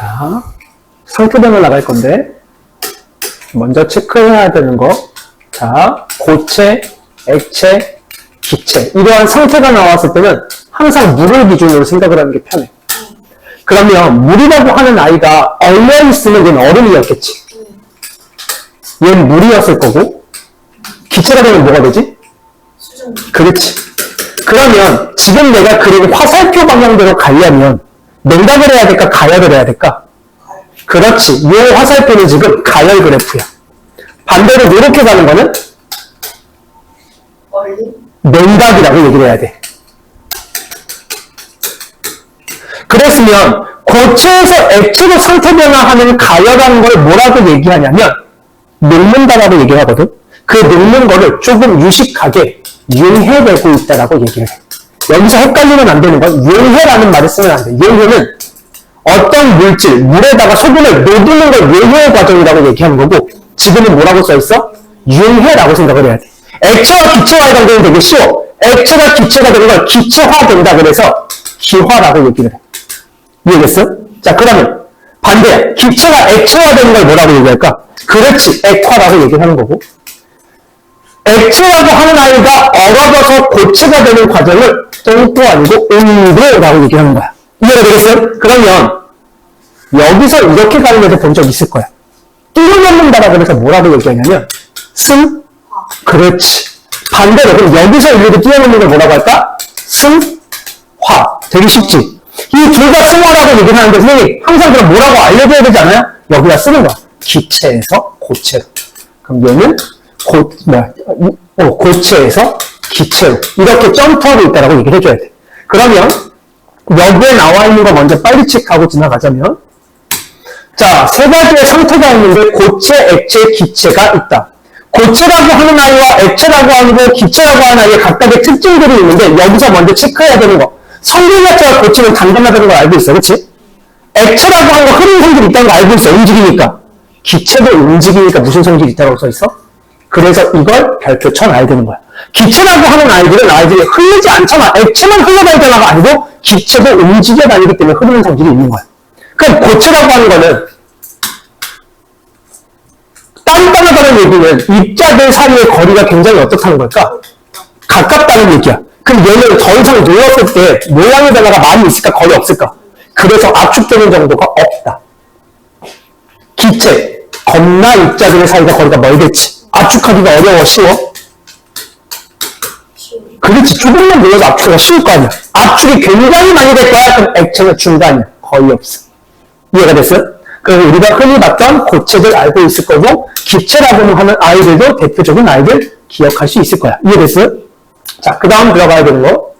자, 상표변을 나갈 건데, 먼저 체크해야 되는 거. 자, 고체, 액체, 기체. 이러한 상태가 나왔을 때는 항상 물을 기준으로 생각을 하는 게 편해. 그러면 물이라고 하는 아이가 얼려 있으면 얘는 얼음이었겠지. 얘는 물이었을 거고, 기체가 되면 뭐가 되지? 수정. 그렇지. 그러면 지금 내가 그린 화살표 방향대로 가려면 냉각을 해야 될까 가열을 해야 될까? 그렇지. 이 화살표는 지금 가열 그래프야. 반대로 이렇게 가는 거는. 냉각이라고 얘기를 해야 돼. 그랬으면 고체에서 액체로 상태 변화하는 가열하는 걸 뭐라고 얘기하냐면 녹는다라고 얘기를 하거든. 그 녹는 거를 조금 유식하게 융해되고 있다라고 얘기를 해. 여기서 헷갈리면 안 되는 건 융해라는 말을 쓰면 안 돼. 융해는 어떤 물질, 물에다가 소금을 녹이는 걸 융해 과정이라고 얘기하는 거고 지금은 뭐라고 써 있어? 융해라고 생각을 해야 돼. 액체와 기체와 해당되는 되게 쉬워. 액체가 기체가 되는 걸 기체화된다 그래서 기화라고 얘기를 해. 이해됐어? 자, 그러면 반대. 기체가 액체화되는 걸 뭐라고 얘기할까? 그렇지. 액화라고 얘기하는 거고. 액체라고 하는 아이가 얼어져서 고체가 되는 과정을 똥도 아니고 온도라고 얘기하는 거야. 이해가 되겠어요? 그러면 여기서 이렇게 가는 애들 본적 있을 거야. 뚫어놓는다라고 해서 뭐라고 얘기하냐면 승? 그렇지. 반대로 그럼 여기서 일일이 띄어놓는 걸 뭐라고 할까? 승? 화. 되게 쉽지? 이 둘다 승화라고 얘기를 하는데 선생님 항상 그럼 뭐라고 알려줘야 되지 않아요? 여기다 쓰는 거야. 기체에서 고체로. 그럼 얘는 고, 뭐야, 어, 고체에서 기체로. 이렇게 점프하고 있다라고 얘기를 해줘야 돼. 그러면 여기에 나와 있는 거 먼저 빨리 체크하고 지나가자면 자, 세 가지의 상태가 있는데 고체, 액체, 기체가 있다. 고체라고 하는 아이와 액체라고 하고 기체라고 하는 아이의 각각의 특징들이 있는데 여기서 먼저 체크해야 되는 거. 성분 자체가 고체는 단단하다는 걸 알고 있어. 그렇지? 액체라고 하는 거 흐르는 성질이 있다는 걸 알고 있어. 움직이니까. 기체도 움직이니까 무슨 성질이 있다고 써 있어? 그래서 이걸 별표 쳐놔야 되는 거야. 기체라고 하는 아이들은 아이들이 흐르지 않잖아. 액체만 흘러다니다가 아니고 기체도 움직여 다니기 때문에 흐르는 성질이 있는 거야. 그럼 고체라고 하는 거는 딴딴하다는 얘기는 입자들 사이의 거리가 굉장히 어떻다는 걸까? 가깝다는 얘기야. 그럼 얘는 더 이상 눌렀을 때 모양의 변화가 많이 있을까? 거의 없을까? 그래서 압축되는 정도가 없다. 기체, 겁나 입자들의 사이가 거리가 멀겠지. 압축하기가 어려워, 쉬워? 그렇지. 조금만 눌러도 압축하기가 쉬울 거 아니야. 압축이 굉장히 많이 될 거야. 그럼 액체는 중간이야. 거의 없어. 이해가 됐어요? 그래서 우리가 흔히 봤던 고체들 알고 있을 거고, 기체라고 하는 아이들도 대표적인 아이들 기억할 수 있을 거야. 이해됐어요? 자, 그 다음 들어가야 되는 거.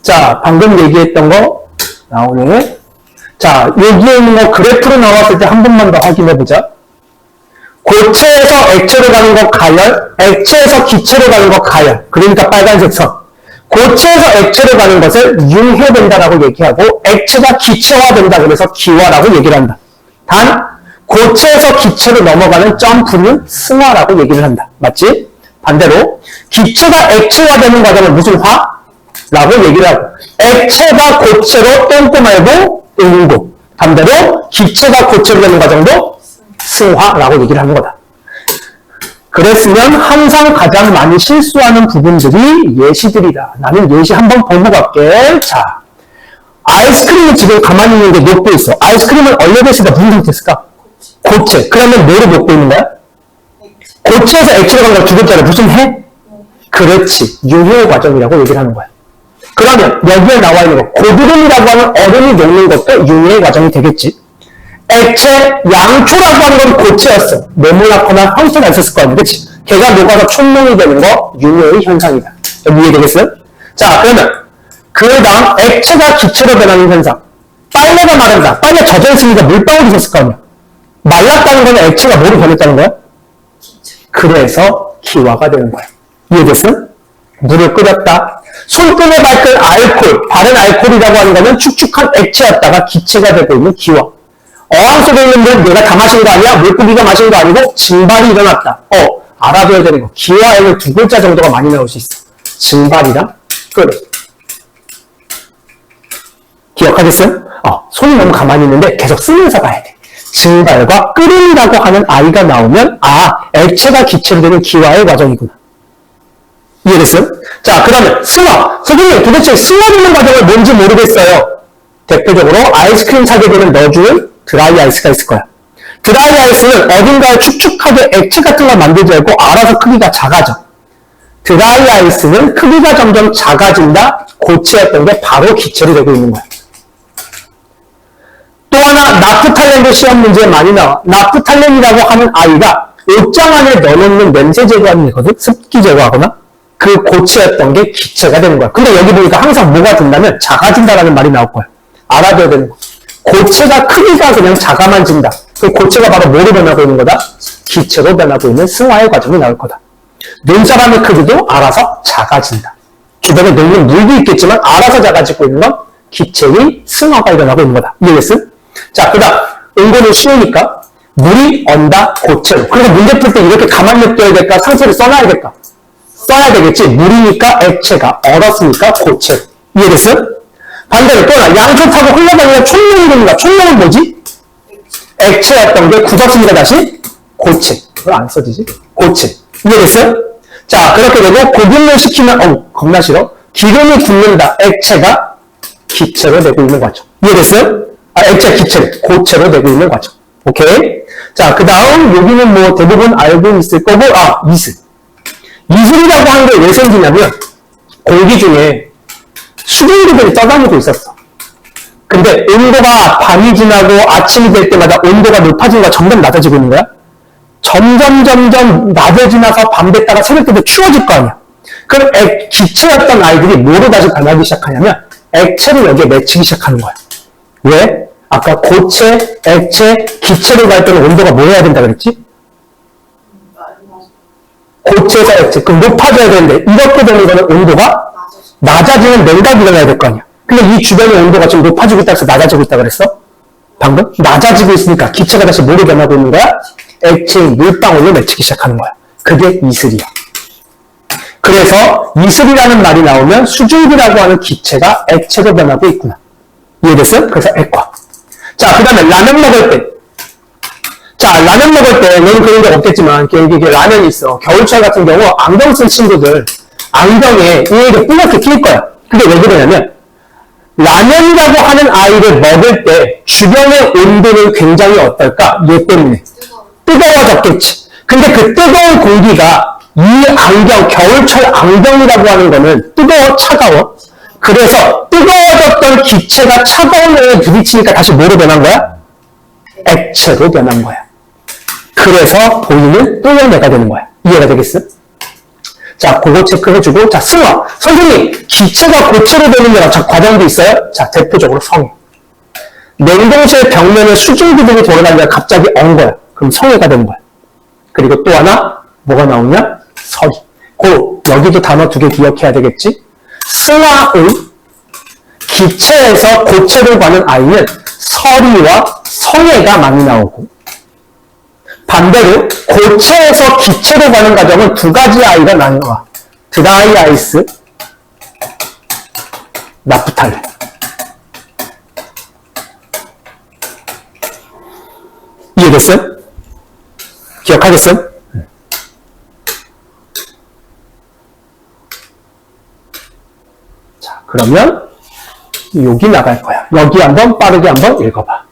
자, 방금 얘기했던 거 나오네. 자, 여기에 있는 거 그래프로 나왔을 때 한 번만 더 확인해 보자. 고체에서 액체로 가는 거 가열, 액체에서 기체로 가는 거 가열. 그러니까 빨간색 선. 고체에서 액체로 가는 것을 융해된다라고 얘기하고, 액체가 기체화된다 그래서 기화라고 얘기를 한다. 단, 고체에서 기체로 넘어가는 점프는 승화라고 얘기를 한다. 맞지? 반대로, 기체가 액체화되는 과정은 무슨 화? 라고 얘기를 하고, 액체가 고체로 똥꼬 말고 응고. 반대로, 기체가 고체로 되는 과정도 승화라고 얘기를 하는 거다. 그랬으면 항상 가장 많이 실수하는 부분들이 예시들이다. 나는 예시 한번 보고 갈게. 자, 아이스크림이 지금 가만히 있는 게 녹고 있어. 아이스크림을 때 무슨 상태였을까? 고체. 그러면 뭐로 녹고 있는 거야? 고체에서 액체로 두 글자를 무슨 해? 그렇지. 유효 과정이라고 얘기를 하는 거야. 그러면 여기에 나와 있는 거, 고드름이라고 하는 얼음이 녹는 것도 융의 과정이 되겠지. 액체, 양초라고 하는 건 고체였어. 네모나거나 황소가 있었을 거 아니야. 그치? 걔가 녹아서 촉몽이 되는 거 융의 현상이다. 이해되겠어요? 자, 그러면 그 다음 액체가 기체로 변하는 현상. 빨래가 마른다. 빨래 젖어 있으니까 물방울이 있었을 거 아니야. 말랐다는 건 액체가 뭐로 변했다는 거야? 그래서 기화가 되는 거야. 이해됐어? 물을 끓였다. 손등에 밝은 알코올, 바른 알코올이라고 하는 거는 축축한 액체였다가 기체가 되고 있는 기화. 어항 속에 있는 물 내가 다 마신 거 아니야? 물고기가 마신 거 아니고 증발이 일어났다. 어, 알아둬야 되는 거. 기화에는 두 글자 정도가 많이 나올 수 있어. 증발이랑 끓음. 기억하겠어요? 어, 손이 너무 가만히 있는데 계속 쓰면서 봐야 돼. 증발과 끓임이라고 하는 아이가 나오면 아 액체가 기체로 되는 기화의 과정이구나. 이해됐어요? 자, 그 다음에 승화. 선생님, 도대체 승화되는 과정을 뭔지 모르겠어요. 대표적으로 아이스크림 사게 되면 넣어주는 드라이 아이스가 있을 거야. 드라이 아이스는 어딘가에 축축하게 액체 같은 걸 만들지 않고 알아서 크기가 작아져. 드라이 아이스는 크기가 점점 작아진다. 고체였던 게 바로 기체로 되고 있는 거야. 또 하나 나프탈렌도 시험 문제에 많이 나와. 나프탈렌이라고 하는 아이가 옷장 안에 넣어놓는 냄새 제거하는 거거든. 습기 제거하거나. 그 고체였던 게 기체가 되는 거야. 근데 여기 보니까 항상 뭐가 된다면 작아진다라는 말이 나올 거야. 알아둬야 되는 거. 고체가 크기가 그냥 작아만 진다. 그 고체가 바로 뭐로 변하고 있는 거다? 기체로 변하고 있는 승화의 과정이 나올 거다. 눈사람의 크기도 알아서 작아진다. 주변에 녹는 물도 있겠지만 알아서 작아지고 있는 건 기체의 승화가 일어나고 있는 거다. 이해됐어? 자, 그 다음 응고는 쉬우니까 물이 언다 고체로. 그래서 문제 풀 때 이렇게 가만 냅둬야 될까? 상세를 써놔야 될까? 써야 되겠지. 물이니까 액체가, 얼었으니까 고체. 이해됐어? 반대로 또 타고 흘러다니는 총명이 됩니다. 총명은 뭐지? 액체였던 게 굳었으니까 다시 고체. 그걸 안 써지지? 고체. 이해됐어요? 자, 그렇게 되고 고분을 시키면, 어 겁나 싫어. 기름이 굳는다. 액체가 기체로 되고 있는 과정. 이해됐어요? 아, 액체 기체, 고체로 되고 있는 과정. 오케이? 자, 그 다음, 여기는 뭐 대부분 알고 있을 거고, 아, 이슬. 이슬이라고 하는 게 왜 생기냐면, 공기 중에 수증기들이 떠다니고 있었어. 근데 온도가 밤이 지나고 아침이 될 때마다 온도가 높아지니까 점점 낮아지고 있는 거야? 점점 점점 낮에 지나서 밤 됐다가 새벽 때도 추워질 거 아니야. 그럼 액, 기체였던 아이들이 뭐로 다시 변하기 시작하냐면 액체를 여기에 맺히기 시작하는 거야. 왜? 아까 고체, 액체, 기체로 갈 때는 온도가 뭐 해야 된다 그랬지? 고체에서 액체. 그럼 높아져야 되는데 이렇게 되는 거는 온도가 낮아지는 냉각이 일어나야 될 거 아니야. 근데 이 주변의 온도가 지금 높아지고 있다 해서 낮아지고 있다 그랬어? 방금? 낮아지고 있으니까 기체가 다시 뭐로 변하고 있는 거야? 액체의 물방울로 맺히기 시작하는 거야. 그게 이슬이야. 그래서 이슬이라는 말이 나오면 수증기라고 하는 기체가 액체로 변하고 있구나. 이해됐어요? 그래서 액화. 자, 그 다음에 라면 먹을 때. 자, 라면 먹을 때, 너는 그런 적 없겠지만, 여기 라면이 있어. 겨울철 같은 경우, 안경 쓴 친구들, 안경에 이렇게 뿌옇게 낄 거야. 근데 왜 그러냐면, 라면이라고 하는 아이를 먹을 때, 주변의 온도는 굉장히 어떨까? 얘 때문에. 뜨거워졌겠지. 근데 그 뜨거운 공기가 이 안경, 겨울철 안경이라고 하는 거는 뜨거워, 차가워. 그래서 뜨거워졌던 기체가 차가운 애에 부딪히니까 다시 뭐로 변한 거야? 액체로 변한 거야. 그래서 보이는 또연애가 되는 거야. 이해가 되겠어? 자, 그거 체크해주고, 자, 승화. 선생님, 기체가 고체로 되는 여러 자, 과정도 있어요? 자, 대표적으로 성해. 냉동실 벽면에 수증기들이 돌아다니다가 갑자기 언 거야. 그럼 성해가 되는 거야. 그리고 또 하나, 뭐가 나오냐? 설이. 그, 여기도 단어 두 개 기억해야 되겠지? 승화의 기체에서 고체로 가는 아이는 설이와 성해가 많이 나오고, 반대로 고체에서 기체로 가는 과정은 두 가지 아이가 나와. 드라이 아이스, 나프탈렌. 이해됐어요? 기억하겠어요? 자, 그러면 여기 나갈 거야. 여기 한번 빠르게 한번 읽어봐.